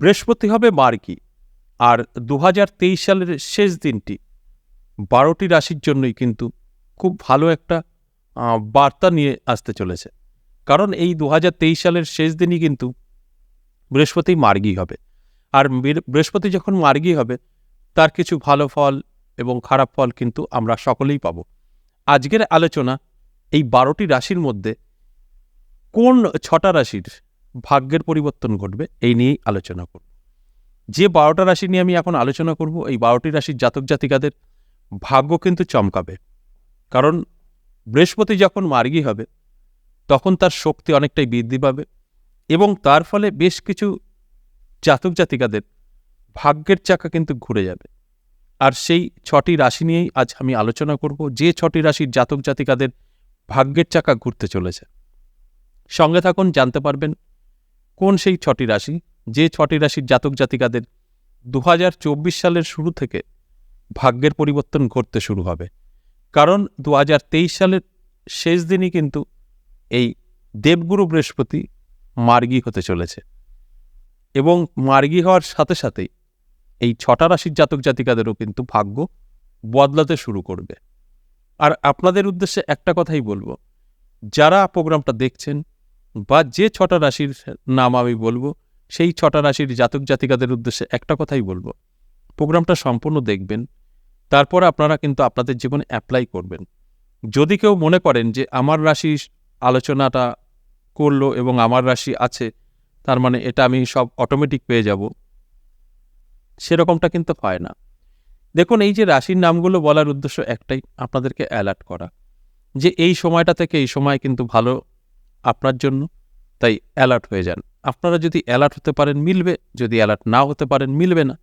বৃহস্পতি হবে মার্কি আর দু হাজার তেইশ সালের শেষ দিনটি। বারোটি রাশির জন্যই কিন্তু খুব ভালো একটা বার্তা নিয়ে আসতে চলেছে। কারণ এই দু হাজার তেইশ সালের শেষ দিনই কিন্তু বৃহস্পতি মার্গী হবে। আর বৃহস্পতি যখন মার্গী হবে, তার কিছু ভালো ফল এবং খারাপ ফল কিন্তু আমরা সকলেই পাব। আজকের আলোচনা এই বারোটি রাশির মধ্যে কোন ছটা রাশির ভাগ্যের পরিবর্তন ঘটবে, এই নিয়েই আলোচনা করব। যে বারোটা রাশি নিয়ে আমি এখন আলোচনা করব, এই বারোটি রাশির জাতক জাতিকাদের ভাগ্য কিন্তু চমকাবে। কারণ বৃহস্পতি যখন মার্গী হবে, তখন তার শক্তি অনেকটাই বৃদ্ধি পাবে এবং তার ফলে বেশ কিছু জাতক জাতিকাদের ভাগ্যের চাকা কিন্তু ঘুরে যাবে। আর সেই ছটি রাশি নিয়েই আজ আমি আলোচনা করব, যে ছটি রাশির জাতক জাতিকাদের ভাগ্যের চাকা ঘুরতে চলেছে। সঙ্গে থাকুন, জানতে পারবেন কোন সেই ছটি রাশি? যে ছটি রাশির জাতক জাতিকাদের দু হাজার চব্বিশ সালের শুরু থেকে ভাগ্যের পরিবর্তন ঘটতে শুরু হবে। কারণ দু হাজার তেইশ সালের শেষ দিনই কিন্তু এই দেবগুরু বৃহস্পতি মার্গী হতে চলেছে। এবং মার্গী হওয়ার সাথে সাথেই এই ছটা রাশির জাতক জাতিকাদেরও কিন্তু ভাগ্য বদলাতে শুরু করবে। আর আপনাদের উদ্দেশ্যে একটা কথাই বলব, যারা প্রোগ্রামটা দেখছেন বা যে ছটা রাশির নাম আমি বলব, সেই ছটা রাশির জাতক জাতিকাদের উদ্দেশ্যে একটা কথাই বলব। প্রোগ্রামটা সম্পূর্ণ দেখবেন, তারপর আপনারা কিন্তু আপনাদের জীবনে অ্যাপ্লাই করবেন। যদি কেউ মনে করেন যে আমার রাশির আলোচনাটা করল এবং আমার রাশি আছে, তার মানে এটা আমি সব অটোমেটিক পেয়ে যাব, সেরকমটা কিন্তু হয় না। দেখুন, এই যে রাশির নামগুলো বলার উদ্দেশ্য একটাই, আপনাদেরকে অ্যালার্ট করা যে এই সময়টা থেকে এই সময় কিন্তু ভালো আপনার জন্য, তাই অ্যালার্ট হয়ে যান। আপনারা যদি অ্যালার্ট হতে পারেন, মিলবে। যদি অ্যালার্ট না হতে পারেন, মিলবে না।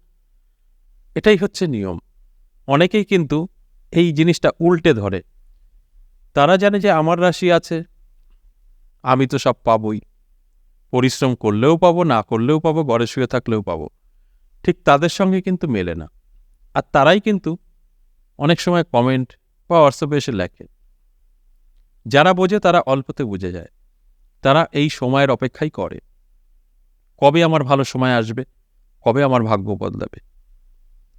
এটাই হচ্ছে নিয়ম। অনেকেই কিন্তু এই জিনিসটা উল্টে ধরে। তারা জানে যে আমার রাশি আছে, আমি তো সব পাবই। পরিশ্রম করলেও পাবো, না করলেও পাবো, ঘরে শুয়ে থাকলেও পাবো। ঠিক তাদের সঙ্গে কিন্তু মেলে না। আর তারাই কিন্তু অনেক সময় কমেন্ট বা হোয়াটসঅ্যাপে এসে লেখে। যারা বোঝে তারা অল্পতে বুঝে যায়। তারা এই সময়ের অপেক্ষাই করে। কবে আমার ভালো সময় আসবে? কবে আমার ভাগ্য বদলাবে?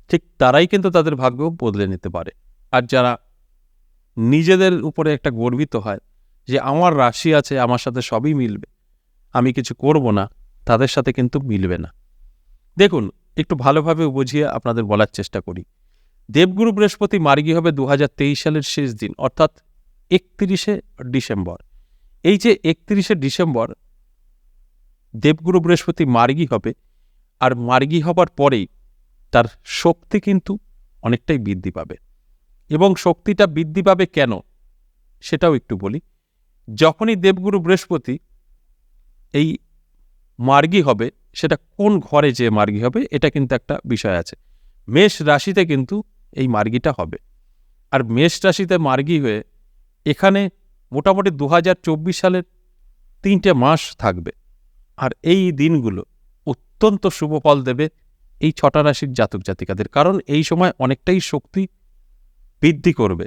ঠিক তারাই কিন্তু তাদের ভাগ্য বদলে নিতে পারে। আর যারা নিজেদের উপরে একটা গর্বিত হয় যে, আমার রাশি আছে, আমার সাথে সবই মিলবে। আমি কিছু করব না, তাদের সাথে কিন্তু মিলবে না। দেখুন, একটু ভালোভাবে বুঝিয়ে আপনাদের বলার চেষ্টা করি। দেবগুরু বৃহস্পতি মার্গী হবে দু হাজার তেইশ সালের শেষ দিন, অর্থাৎ একত্রিশে ডিসেম্বর। এই যে একত্রিশে ডিসেম্বর দেবগুরু বৃহস্পতি মার্গী হবে আর মার্গী হবার পরেই তার শক্তি কিন্তু অনেকটাই বৃদ্ধি পাবে। এবং শক্তিটা বৃদ্ধি পাবে কেন সেটাও একটু বলি। যখনই দেবগুরু বৃহস্পতি এই মার্গী হবে, সেটা কোন ঘরে যে মার্গী হবে, এটা কিন্তু একটা বিষয় আছে। মেষ রাশিতে কিন্তু এই মার্গিটা হবে। আর মেষ রাশিতে মার্গী হয়ে এখানে মোটামুটি দু হাজার চব্বিশ সালের তিনটে মাস থাকবে। আর এই দিনগুলো অত্যন্ত শুভ ফল দেবে এই ছটা রাশির জাতক জাতিকাদের, কারণ এই সময় অনেকটাই শক্তি বৃদ্ধি করবে।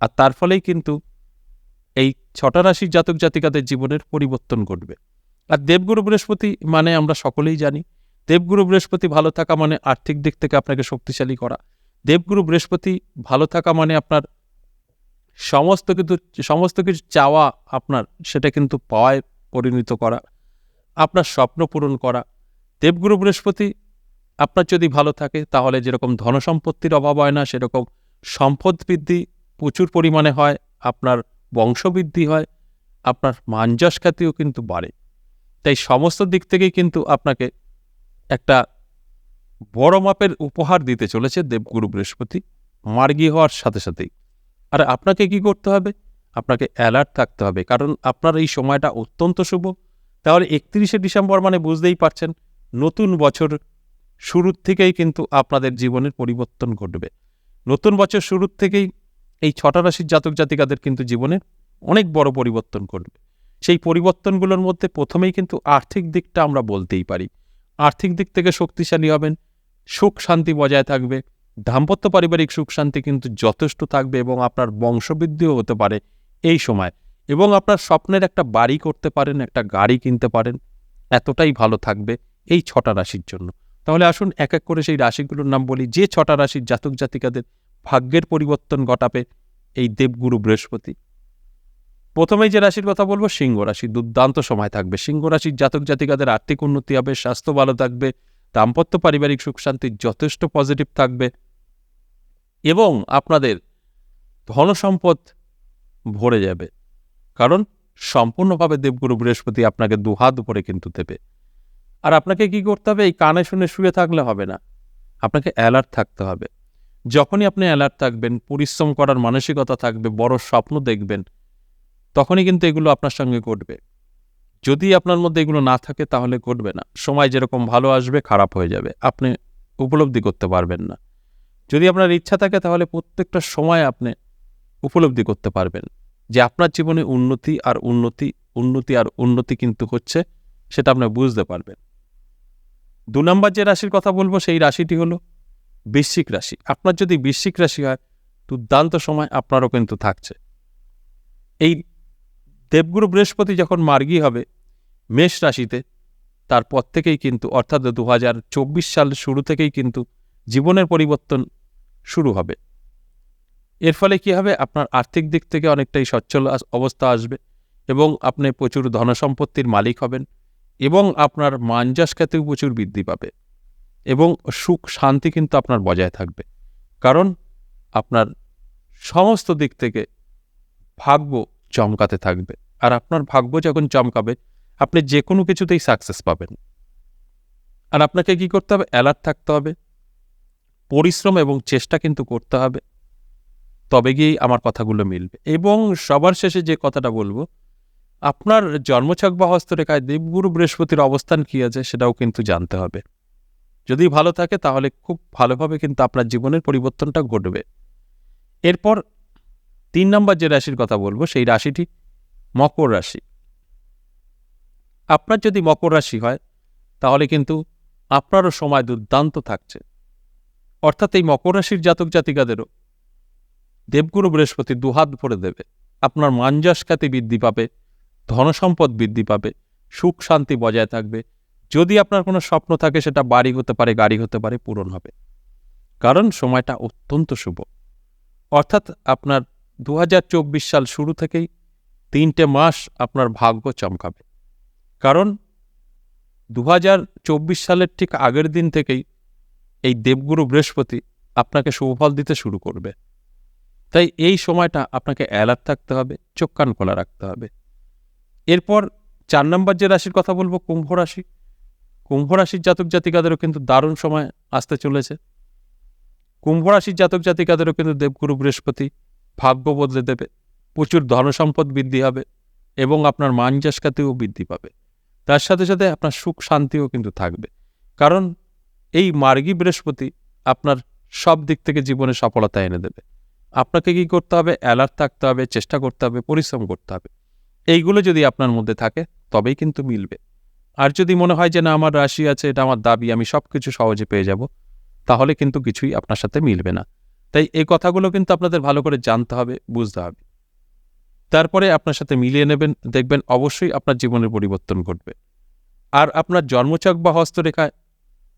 আর তার ফলেই কিন্তু এই ছটা রাশির জাতক জাতিকাদের জীবনের পরিবর্তন ঘটবে। আর দেবগুরু বৃহস্পতি মানে আমরা সকলেই জানি, দেবগুরু বৃহস্পতি ভালো থাকা মানে আর্থিক দিক থেকে আপনাকে শক্তিশালী করা। দেবগুরু বৃহস্পতি ভালো থাকা মানে আপনার সমস্ত কিছু সমস্ত কিছু চাওয়া আপনার, সেটা কিন্তু পাওয়ায় পরিণত করা, আপনার স্বপ্ন পূরণ করা। দেবগুরু বৃহস্পতি, আপনার যদি ভালো থাকে, তাহলে যেরকম ধনসম্পত্তির অভাব হয় না, সেরকম সম্পদ বৃদ্ধি প্রচুর পরিমাণে হয়, আপনার বংশবৃদ্ধি হয়, আপনার মানযশ খ্যাতিও কিন্তু বাড়ে। তাই সমস্ত দিক থেকেই কিন্তু আপনাকে একটা বড় মাপের উপহার দিতে চলেছে দেবগুরু বৃহস্পতি, মার্গী হওয়ার সাথে সাথেই। আর আপনাকে কি করতে হবে? আপনাকে অ্যালার্ট থাকতে হবে। কারণ আপনার এই সময়টা অত্যন্ত শুভ। তাহলে একত্রিশে ডিসেম্বর মানে বুঝতেই পারছেন, নতুন বছর শুরুর থেকেই কিন্তু আপনাদের জীবনের পরিবর্তন ঘটবে। নতুন বছর শুরুর থেকেই এই ছটা রাশির জাতক জাতিকাদের কিন্তু জীবনে অনেক বড় পরিবর্তন ঘটবে। সেই পরিবর্তনগুলোর মধ্যে প্রথমেই কিন্তু আর্থিক দিকটা আমরা বলতেই পারি। আর্থিক দিক থেকে শক্তিশালী হবেন, সুখ শান্তি বজায় থাকবে দাম্পত্য পারিবারিক সুখ শান্তি কিন্তু যথেষ্ট থাকবে এবং আপনার বংশবৃদ্ধিও হতে পারে এই সময়। এবং আপনার স্বপ্নের একটা বাড়ি করতে পারেন, একটা গাড়ি কিনতে পারেন, এতটাই ভালো থাকবে এই ছটা রাশির জন্য। তাহলে আসুন এক এক করে সেই রাশিগুলোর নাম বলি। যে ছটা রাশির জাতক জাতিকাদের ভাগ্যের পরিবর্তন ঘটাবে এই দেবগুরু বৃহস্পতি। প্রথমেই যে রাশির কথা বলব, সিংহ রাশি। দুর্দান্ত সময় থাকবে। সিংহ রাশির জাতক জাতিকাদের আর্থিক উন্নতি হবে, স্বাস্থ্য ভালো থাকবে, দাম্পত্য পারিবারিক সুখ শান্তি যথেষ্ট পজিটিভ থাকবে। এবং আপনাদের ধনসম্পদ ভরে যাবে। কারণ সম্পূর্ণভাবে দেবগুরু বৃহস্পতি আপনাকে দুহাত ভরে কিন্তু দেবে। আর আপনাকে কি করতে হবে? এই কানে শুনে শুয়ে থাকলে হবে না। আপনাকে অ্যালার্ট থাকতে হবে। যখনই আপনি অ্যালার্ট থাকবেন, পরিশ্রম করার মানসিকতা থাকবে, বড় স্বপ্ন দেখবেন, তখনই কিন্তু এগুলো আপনার সঙ্গে ঘটবে। যদি আপনার মধ্যে এগুলো না থাকে, তাহলে ঘটবে না। সময় যেরকম ভালো আসবে, খারাপ হয়ে যাবে। আপনি উপলব্ধি করতে পারবেন না। যদি আপনার ইচ্ছা থাকে, তাহলে প্রত্যেকটা সময় আপনি উপলব্ধি করতে পারবেন যে আপনার জীবনে উন্নতি আর উন্নতি উন্নতি আর উন্নতি কিন্তু হচ্ছে সেটা আপনি বুঝতে পারবেন। দু নম্বর যে রাশির কথা বলব, সেই রাশিটি হলো বৃশ্চিক রাশি। আপনার যদি বৃশ্চিক রাশি হয়, দুর্দান্ত সময় আপনারও কিন্তু থাকছে। এই দেবগুরু বৃহস্পতি যখন মার্গী হবে, মেষ রাশিতে, তারপর থেকেই কিন্তু, অর্থাৎ দু সাল শুরু থেকেই কিন্তু জীবনের পরিবর্তন শুরু হবে। এর ফলে কি হবে? আপনার আর্থিক দিক থেকে অনেকটাই সচ্ছল অবস্থা আসবে এবং আপনি প্রচুর ধনসম্পত্তির মালিক হবেন এবং আপনার মাঞ্জাস খ্যাতেও প্রচুর বৃদ্ধি পাবে এবং সুখ, শান্তি কিন্তু আপনার বজায় থাকবে। কারণ আপনার সমস্ত দিক থেকে ভাগ্য চমকাতে থাকবে। আর আপনার ভাগ্য যখন চমকাবে, আপনি যে কোনো কিছুতেই সাকসেস পাবেন। আর আপনাকে কি করতে হবে? অ্যালার্ট থাকতে হবে। পরিশ্রম এবং চেষ্টা কিন্তু করতে হবে। তবে গিয়েই আমার কথাগুলো মিলবে। এবং সবার শেষে যে কথাটা বলব, আপনার জন্মছক বা হস্তরেখায় দেবগুরু বৃহস্পতির অবস্থান কী আছে সেটাও কিন্তু জানতে হবে। যদি ভালো থাকে তাহলে খুব ভালোভাবে কিন্তু আপনার জীবনের পরিবর্তনটা ঘটবে। এরপর তিন নম্বর যে রাশির কথা বলব, সেই রাশিটি মকর রাশি। আপনার যদি মকর রাশি হয়, তাহলে কিন্তু আপনারও সময় দুর্দান্ত থাকছে। অর্থাৎ এই মকর রাশির জাতক জাতিকাদেরও। দেবগুরু বৃহস্পতি দুহাত ভরে দেবে। আপনার মাঞ্জাস খ্যাতি বৃদ্ধি পাবে, ধনসম্পদ বৃদ্ধি পাবে, সুখ শান্তি বজায় থাকবে। যদি আপনার কোনো স্বপ্ন থাকে, সেটা বাড়ি হতে পারে, গাড়ি হতে পারে, পূরণ হবে। কারণ সময়টা অত্যন্ত শুভ। অর্থাৎ আপনার দু হাজার চব্বিশ সাল শুরু থেকেই তিনটে মাস আপনার ভাগ্য চমকাবে। কারণ দু হাজার চব্বিশ সালের ঠিক আগের দিন থেকেই এই দেবগুরু বৃহস্পতি আপনাকে সুফল দিতে শুরু করবে। তাই এই সময়টা আপনাকে অ্যালার্ট থাকতে হবে, চোখ কান খোলা রাখতে হবে। এরপর চার নম্বর যে রাশির কথা বলব, কুম্ভ রাশি। কুম্ভ রাশির জাতক জাতিকাদেরও কিন্তু দারুণ সময় আসতে চলেছে। কুম্ভ রাশির জাতক জাতিকাদেরও কিন্তু দেবগুরু বৃহস্পতি ভাগ্য বদলে দেবে, প্রচুর ধনসম্পদ বৃদ্ধি হবে এবং আপনার মানজাসকাতেও বৃদ্ধি পাবে। তার সাথে সাথে আপনার সুখ শান্তিও কিন্তু থাকবে। কারণ এই মার্গী বৃহস্পতি আপনার সব দিক থেকে জীবনে সফলতা এনে দেবে। আপনাকে কি করতে হবে? অ্যালার্ট থাকতে হবে, চেষ্টা করতে হবে, পরিশ্রম করতে হবে। এইগুলো যদি আপনার মধ্যে থাকে, তবেই কিন্তু মিলবে। আর যদি মনে হয় যে, না, আমার রাশি আছে, এটা আমার দাবি, আমি সব কিছু সহজে পেয়ে যাব, তাহলে কিন্তু কিছুই আপনার সাথে মিলবে না। তাই এই কথাগুলো কিন্তু আপনাদের ভালো করে জানতে হবে, বুঝতে হবে। তারপরে আপনার সাথে মিলিয়ে নেবেন, দেখবেন অবশ্যই আপনার জীবনের পরিবর্তন ঘটবে। আর আপনার জন্মচক বা হস্তরেখায়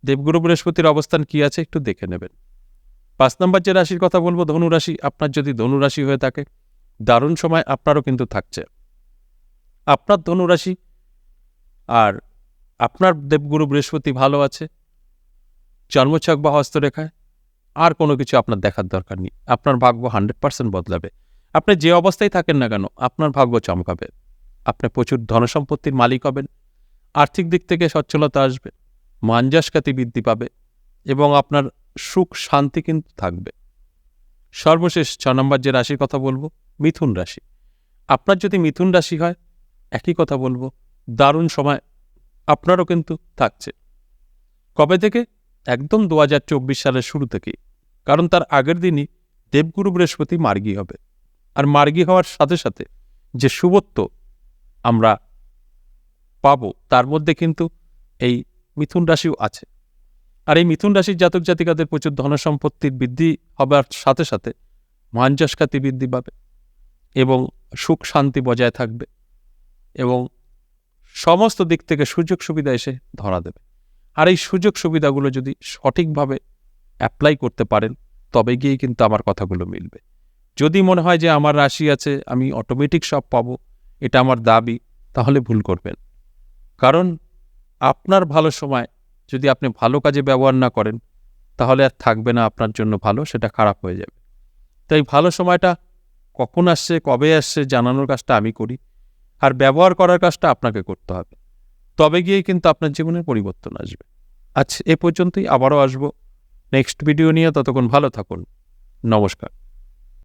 দেবগুরু বৃহস্পতির অবস্থান কি আছে একটু দেখে নেবেন। পাঁচ নম্বর যে রাশির কথা বলব ধনুরাশি আপনার যদি ধনুরাশি হয়ে থাকে, দারুণ সময় আপনারও কিন্তু থাকছে। আপনার ধনুরাশি আর আপনার দেবগুরু বৃহস্পতি ভালো আছে, জন্মছক বা হস্তরেখায় আর কোনো কিছু আপনার দেখার দরকার নেই। আপনার ভাগ্য হান্ড্রেড পার্সেন্ট বদলাবে। আপনি যে অবস্থায় থাকেন না কেন, আপনার ভাগ্য চমকাবে। আপনি প্রচুর ধনসম্পত্তির মালিক হবেন। আর্থিক দিক থেকে সচ্ছলতা আসবে। মাঞ্জাসকাতি বৃদ্ধি পাবে এবং আপনার সুখ, শান্তি কিন্তু থাকবে। সর্বশেষ ছ নম্বর যে রাশির কথা বলব, মিথুন রাশি। আপনার যদি মিথুন রাশি হয়, একই কথা বলব, দারুণ সময় আপনারও কিন্তু থাকছে। কবে থেকে? একদম দু হাজার চব্বিশ সালের শুরু থেকেই। কারণ তার আগের দিনই দেবগুরু বৃহস্পতি মার্গী হবে। আর মার্গী হওয়ার সাথে সাথে যে শুভত্ব আমরা পাবো, তার মধ্যে কিন্তু এই মিথুন রাশিও আছে। আর এই মিথুন রাশির জাতক জাতিকাদের প্রচুর ধনসম্পত্তির বৃদ্ধি হবার সাথে সাথে মানজাসকাতি বৃদ্ধি পাবে এবং সুখ শান্তি বজায় থাকবে এবং সমস্ত দিক থেকে সুযোগ সুবিধা এসে ধরা দেবে। আর এই সুযোগ সুবিধাগুলো যদি সঠিকভাবে অ্যাপ্লাই করতে পারেন, তবে গিয়ে কিন্তু আমার কথাগুলো মিলবে। যদি মনে হয় যে আমার রাশি আছে, আমি অটোমেটিক সব পাবো, এটা আমার দাবি, তাহলে ভুল করবেন। কারণ আপনার ভালো সময় যদি আপনি ভালো কাজে ব্যবহার না করেন, তাহলে আর থাকবে না আপনার জন্য ভালো, সেটা খারাপ হয়ে যাবে। তাই ভালো সময়টা কখন আসছে, কবে আসছে জানানোর কাজটা আমি করি। আর ব্যবহার করার কাজটা আপনাকে করতে হবে। তবে গিয়েই কিন্তু আপনার জীবনে পরিবর্তন আসবে। আচ্ছা এ পর্যন্তই, আবারও আসব। নেক্সট ভিডিও নিয়ে ততক্ষণ ভালো থাকুন। নমস্কার।